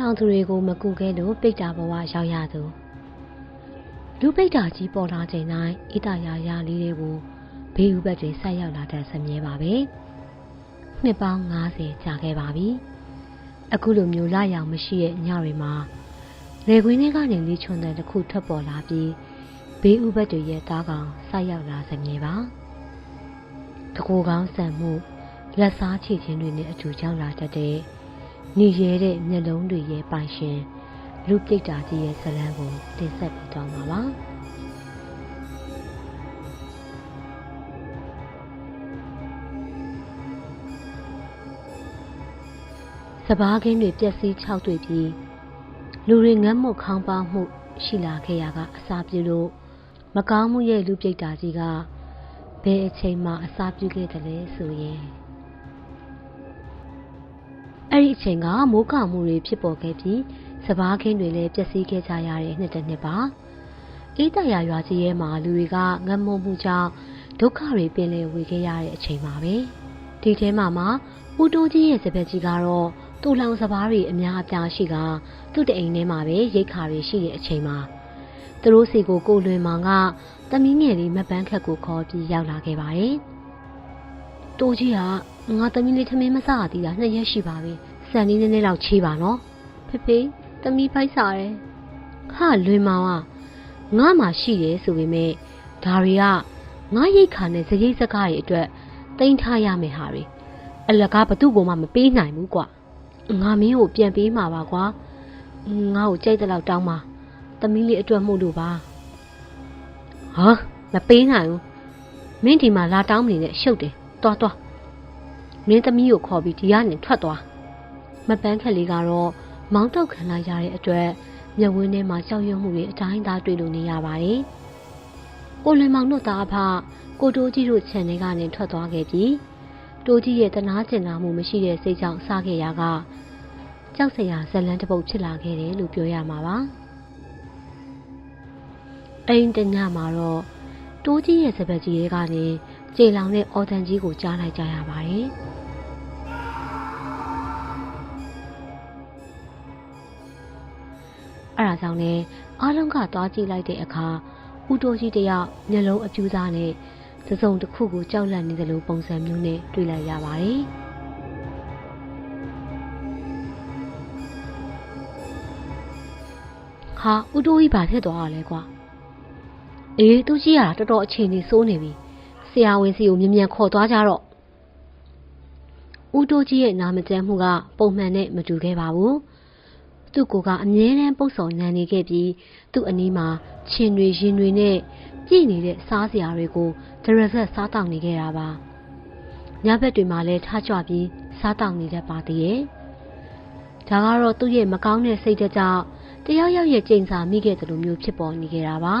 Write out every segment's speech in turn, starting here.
လောင်သူတွေကိုမကူခဲ့လို့ပိတ်တာဘဝရောက်ရသူလူပိတ်တာကြီးပေါ်လာချိန်တိုင်းဣတရာရာလေးတွေကိုဘေးဥပတ်တွေဆက်ရောက်လာတဲ့ဆမြဲပါပဲနှစ်ပေါင်း90ကြာခဲ့ပါပြီအခုလိုမျိုးလာရောင်မရှိတဲ့ညတွေမှာလေကွင်းထဲကနေလေးချွန်တဲ့တစ်ခုထွက်ပေါ်လာပြီးဘေးဥပတ်တွေရဲ့တားကောင်ဆက်ရောက်လာဆမြဲပါတကူကောင်းဆန်မှုလက်စားချေခြင်းတွေနဲ့အတူကြောက်လာတတ်တဲ့ ညီရဲတဲ့မျက်လုံးတွေရဲ့ပိုင်ရှင်လူပိတ်တာကြီးရဲ့ဇလံကိုတင်ဆက်ပေးသွားမှာပါစပားကင်းတွေပျက်စီးခြောက်တွေ့ပြီးလူတွေငတ်မွတ်ခေါင်းပါမှု ရှိလာခဲ့ရကအစာပြုလို့မကောင်းမှုရဲ့လူပိတ်တာကြီးကဘယ်အချိန်မှအစာပြုခဲ့တယ်လဲဆိုရင် အဲ့ဒီအချိန်ကမိုးကမှုတွေဖြစ်ပေါ်ခဲ့ပြီးစပားခင်းတွေလည်းပျက်စီးခဲ့ကြရတဲ့နှစ်တစ်နှစ်ပါအေးတရာရွာကြီးရဲ့မှာလူတွေကငတ်မွတ်မှုကြောင့်ဒုက္ခတွေပင်လည်ဝေခဲ့ရတဲ့အချိန်ပါပဲဒီထဲမှာမှဦးတိုးကြီးရဲ့စပက်ကြီးကတော့တူလောင်စပားတွေအများအပြားရှိကသူ့တအိမ်ထဲမှာပဲရိတ်ခါတွေရှိတဲ့အချိန်မှာသူတို့စီကိုကိုလွင်မောင်ကတမီးငယ်လေးမပန်းခက်ကိုခေါ်ပြီးရောက်လာခဲ့ပါတယ်။တိုးကြီးကငါသမီးလေးထမင်းမစားရသေးတာနှစ်ရက်ရှိပါပြီ။ စံလေးနည်းနည်းလောက်ချေးပါနော်။ဖေဖေသမီးဖိုက်စားတယ်။ဟာလွင်မောင်ကငါမှရှိတယ်ဆိုပေမဲ့ဒါတွေကငါရိတ်ခါနဲ့စရိတ်စကားတွေအတွက်တင်ထားရမယ်ဟာတွေအလကားဘသူ့ကိုမှမပေးနိုင်ဘူးကွာငါမင်းကိုပြန်ပေးမှာပါကွာငါ့ကိုကြိုက်တဲ့လောက်တောင်းပါသမီးလေးအတွက်မှုလို့ပါဟာမပေးနိုင်ဘူးမင်းဒီမှာလာတောင်းနေနဲ့ရှုပ်တယ်တွားတွားမင်းသမီးကိုခေါ်ပြီးဒီကနေထွက်သွား မပန်းခက်လေးကတော့မောင်းတောက်ခံလိုက်ရတဲ့အတွက်မျက်ဝန်းထဲမှာကြောက်ရွံ့မှုတွေအတိုင်းသားတွေ့လို့နေရပါတယ်ကိုလွင်မောင်တို့သားအဖကိုတိုးကြီးတို့ခြံထဲကနေထွက်သွားခဲ့ပြီးတိုးကြီးရဲ့တနာကျင်နာမှုမရှိတဲ့စိတ်ကြောင့်စားခဲ့ရကကြောက်စရာဇလန်းတစ်ပုတ်ဖြစ်လာခဲ့တယ်လို့ပြောရမှာပါအိမ်တညမှာတော့တိုးကြီးရဲ့စပက်ကြီးတွေကနေကြေလောင်တဲ့အော်တန်ကြီးကိုကြားလိုက်ကြရပါတယ် ကြောင့်လည်းအားလုံးကသွားကြည့်လိုက်တဲ့အခါဦးတိုးကြီးတယောက်မျက်လုံးအပြူးသားနဲ့စစုံတစ်ခုကိုကြောက်လန့်နေသလိုပုံစံမျိုးနဲ့တွေ့လိုက်ရပါတယ်။ဟာဦးတိုးကြီးဘာဖြစ်သွားတာလဲကွာ။အေးသူကြီးကတော်တော်အခြေအနေဆိုးနေပြီ။ဆရာဝန်စီကိုမြ мян ခေါ်သွားကြတော့ဦးတိုးကြီးရဲ့နာမကျန်းမှုက ပုံမှန်နဲ့မတူခဲ့ပါဘူး။ သူ့ကိုကအမြဲတမ်းပုတ်ဆောင်ညံနေခဲ့ပြီးသူ့အနီးမှာခြင်တွေရင်တွေနဲ့ပြည့်နေတဲ့စားစရာတွေကိုဒရဆက်စားတောက်နေခဲ့တာပါညဘက်တွေမှာလည်းထားကြွပြီးစားတောက်နေတတ်ပါသေးရဲ့ဒါကတော့သူ့ရဲ့မကောင်းတဲ့စိတ်ဓာတ်ကြောင့်တယောက်ယောက်ရဲ့ကြိမ်စာမိခဲ့တယ်လို့မျိုးဖြစ်ပေါ်နေခဲ့တာပါ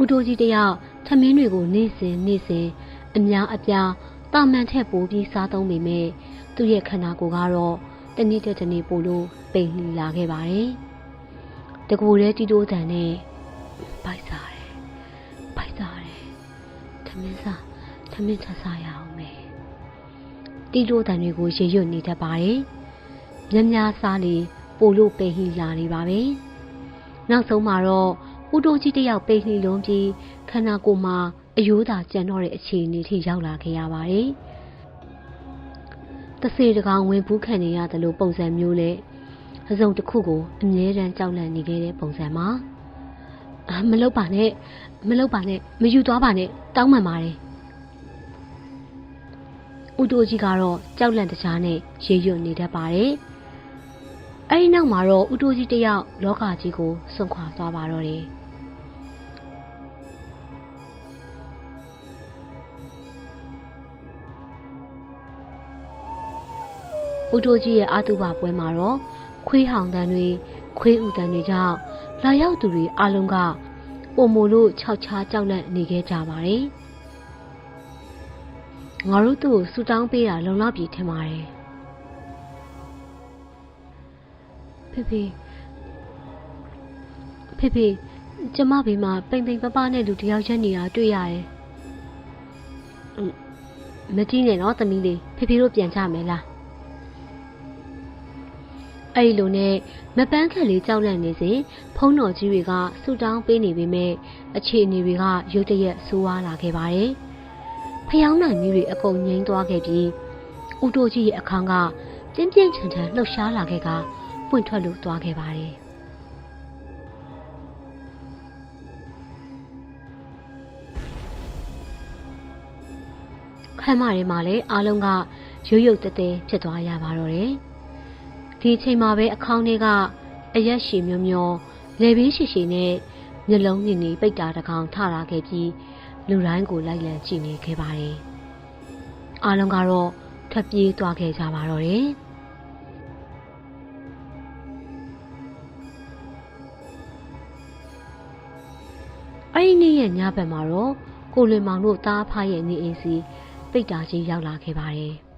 ဦးတိုးကြီးတယောက်ထမင်းတွေကိုနေ့စဉ်နေ့စဉ်အများအပြားတာမန်ထက်ပိုပြီးစားသုံးပေမဲ့သူ့ရဲ့ခန္ဓာကိုယ်ကတော့ တနည်းတစ်တနည်းပို့လို့ပိန်လှီလာခဲ့ပါတယ်တကူတဲ့တီတိုးတန်နဲ့ဘိုက်စားတယ်ဘိုက်စားတယ်ထမင်းစားထမင်းချစားရအောင်မယ်တီတိုးတန်တွေကိုရေရွတ်နေတတ်ပါတယ်မြများစားလေပို့လို့ပိန်လှီလာနေပါပဲနောက်ဆုံးမှာတော့ဦးတိုးကြီးတယောက်ပိန်လှီလုံးပြီးခန္ဓာကိုယ်မှာအယိုးသာကျန်တော့တဲ့အခြေအနေထိရောက်လာခဲ့ရပါတယ် တစေတကောင်ဝင်ဘူးခံနေရတယ်လို့ပုံစံမျိုးနဲ့အစုံတစ်ခုကိုအမြဲတမ်းကြောက်လန့်နေခဲ့တဲ့ပုံစံမှာအာမလုပ်ပါနဲ့မလုပ်ပါနဲ့မယူသွားပါနဲ့တောင်းပန်ပါတယ်ဦးတိုးကြီးကတော့ကြောက်လန့်တကြားနဲ့ရေရွတ်နေတတ်ပါတယ်အဲဒီနောက်မှာတော့ဦးတိုးကြီးတယောက်လောကကြီးကိုစွန့်ခွာသွားပါတော့တယ် ဦးတိုးကြီးရဲ့အာတုဘပွဲမှာတော့ခွေးဟောင်တန်းတွေခွေးဥတန်းတွေကြောင့်လာရောက်သူတွေအလုံးကပုံမိုလို့ခြောက်ခြားကြောက်လန့်နေခဲ့ကြပါတယ်။ငါတို့သူ့ကိုဆူတောင်းပေးတာလုံလောက်ပြီထင်ပါတယ်။ဖေဖေဖေဖေကျမဘေးမှာပိန်ပိန်ပပနဲ့လူတယောက်ရက်နေတာတွေ့ရတယ်။မကြည့်နဲ့တော့သမီးလေးဖေဖေတို့ပြန်ကြမယ်လား။ အဲ့ဒီလိုနဲ့မပန်းခက်လေးကြောက်လန့်နေစဉ်ဖုံးတော်ကြီးတွေကဆူတောင်းပေးနေပေမဲ့အခြေအနေတွေကရုတ်တရက်ဆိုးဝါးလာခဲ့ပါတယ်။ဖျောင်းနိုင်မျိုးတွေအကုန်ငိမ့်သွားခဲ့ပြီးဦးတိုးကြီးရဲ့အခန်းကပြင်းပြင်းထန်ထန်လှုပ်ရှားလာခဲ့ကပွင့်ထွက်လို့သွားခဲ့ပါတယ်။ခမ်းမတွေမှာလည်းအားလုံးကရုပ်ရုပ်တဲတဲဖြစ်သွားရပါတော့တယ်။ ဒီအချိန်မှာပဲအခေါင်းထဲကအရက်ရှည်မျိုးမျိုးလေပင်းရှည်ရှည်နဲ့မျက်လုံးမြင်နေပိတ်တာတကောင်ထလာခဲ့ပြီးလူတိုင်းကိုလိုက်လံကြည့်နေခဲ့ပါတယ်။အားလုံးကတော့ထပ်ပြေးသွားခဲ့ကြပါတော့တယ်။အဲ့ဒီနေ့ရဲ့ညဘက်မှာတော့ကိုလွင်မောင်တို့တားဖားရဲ့နေအိမ်စီပိတ်တာကြီးရောက်လာခဲ့ပါတယ်။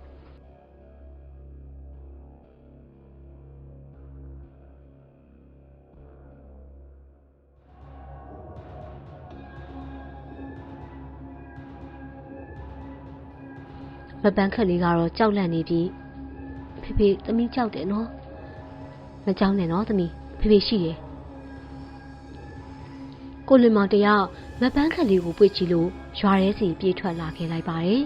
မပန်းခက်လေးကတော့ကြောက်လန့်နေပြီးဖေဖေသမီးကြောက်တယ်နော်မကြောက်နဲ့နော်သမီးဖေဖေရှိတယ်ကိုလွင်မောင်တယောက်မပန်းခက်လေးကိုပွေ့ကြည့်လို့ရွာထဲစီပြေးထွက်လာခဲ့လိုက်ပါတယ်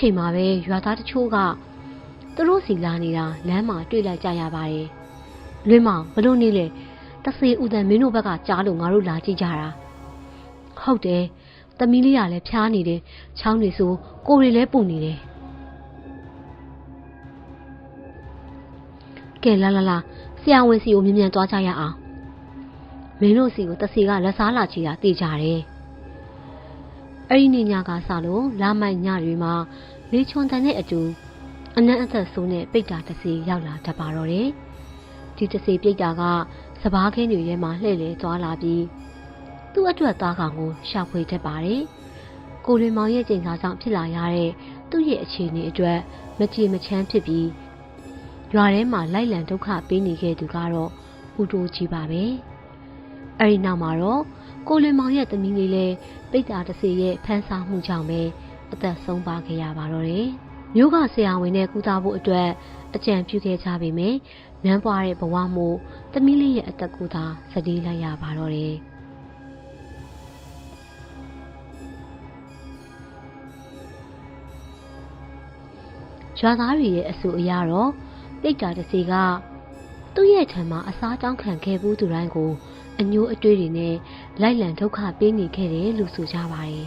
ချိန်မှာပဲရွာသားတချို့ကသူတို့စီလာနေတာလမ်းမှာတွေ့လိုက်ကြရပါတယ်။လွင်းမောင်ဘလို့နေလဲတဆေဦးတန်မင်းတို့ဘက်ကကြားလို့ငါတို့လာကြည့်ကြတာ။ဟုတ်တယ်။သမီးလေးကလည်းဖျားနေတယ်။ချောင်းတွေဆိုကိုယ်တွေလည်းပူနေတယ်။ကဲလာလာလာဆရာဝန်စီကိုမြင်မြန်သွားကြရအောင်။မင်းတို့စီကိုတဆေကလက်စားလာချီတာသိကြတယ်။ အဲ့ဒီနေ့ညကစလို့လာမိုက်ညတွေမှာလေချွန်တန်တဲ့အတူအနက်အသက်ဆိုးနဲ့ပိတ်တာတစ်စီရောက်လာတတ်ပါတော့တယ်။ဒီတစ်စီပိတ်တာကစပားခင်းတွေထဲမှာလှည့်လေသွားလာပြီးသူ့အတွက်သားကောင်ကိုရှာဖွေတတ်ပါတယ်။ကိုလွင်မောင်ရဲ့ကြိမ်စာကြောင့်ဖြစ်လာရတဲ့သူ့ရဲ့အခြေအနေအတွက်မကြေမချမ်းဖြစ်ပြီးရွာထဲမှာလိုက်လံဒုက္ခပေးနေခဲ့သူကတော့ဦးတိုးကြီးပါပဲ။အဲဒီနောက်မှာတော့ ကိုလွင်မောင်ရဲ့သမီးလေးလည်းပိတ်တာတစေရဲ့ဖမ်းဆောင်မှုကြောင့်ပဲအသက်ဆုံးပါခဲ့ရပါတော့တယ်။မြို့ကဆရာဝန်နဲ့ကုသဖို့အတွက်အကြံပြုခဲ့ကြပေမယ့်နန်းပွားတဲ့ဘဝမို့သမီးလေးရဲ့အသက်ကိုသာစတီးလိုက်ရပါတော့တယ်။ရွာသားတွေရဲ့အဆိုအရတော့ပိတ်တာတစီကသူ့ရဲ့ထံမှာအစားတောင်းခံခဲ့ဘူးသူတိုင်းကိုအညိုးအတွေ့တွေနဲ့ လိုက်လံဒုက္ခပေးနေခဲ့တယ်လို့ဆိုကြပါတယ်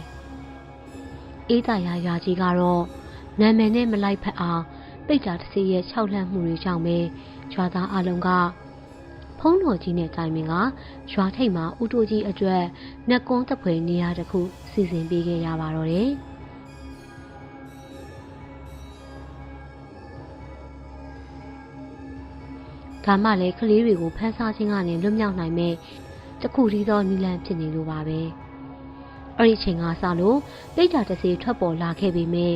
။အေးသာယာရွာကြီးကတော့နာမည်နဲ့မလိုက်ဖက်အောင်ပိတ်တာတစ်စီရဲ့ခြောက်လှန့်မှုတွေကြောင့်ပဲရွာသားအလုံးကဖုံးတော်ကြီးနဲ့တိုင်ပင်ကရွာထိပ်မှာဥတိုကြီးအတွက်နှက်ကွန်းတပွဲနေရာတစ်ခုစီစဉ်ပေးခဲ့ရပါတော့တယ်။ဒါမှလည်းကလေးတွေကိုဖမ်းဆားခြင်းကနေလွတ်မြောက်နိုင်မဲ့ တခုတည်းသောနီလန်ဖြစ်နေလိုပါပဲအဲ့ဒီချိန်ကစလို့ပိတ်တာတစေထွက်ပေါ်လာခဲ့ပေမဲ့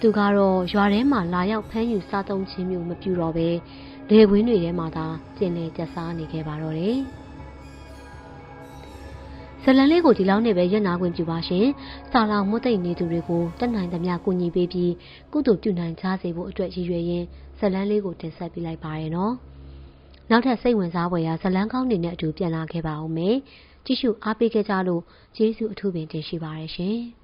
သူကတော့ရွာထဲမှာလာရောက်ဖမ်းယူစားသုံးခြင်းမျိုးမပြုတော့ပဲလေဝင်းတွေထဲမှာသာကျင်လေကျဆားနေခဲ့ပါတော့တယ်ဇလန်လေးကိုဒီလောက်နဲ့ပဲရက်နာခွင့်ပြုပါရှင်။စာလောင်မွတ်သိမ့်နေသူတွေကိုတက်နိုင်သမျှကူညီပေးပြီးကုသိုလ်ပြုနိုင်ကြစေဖို့အတွက်ရည်ရွယ်ရင်းဇလန်လေးကိုတင်ဆက်ပေးလိုက်ပါရနော်။ နောက်ထပ်စိတ်ဝင်စားဖွယ်ရာဇလန်းကောင်းတွေနဲ့အတူပြန်လာခဲ့ပါဦးမယ်။ကြည့်ရှုအားပေးခဲ့ကြလို့ကျေးဇူးအထူးပင်တင်ရှိပါရရှင်။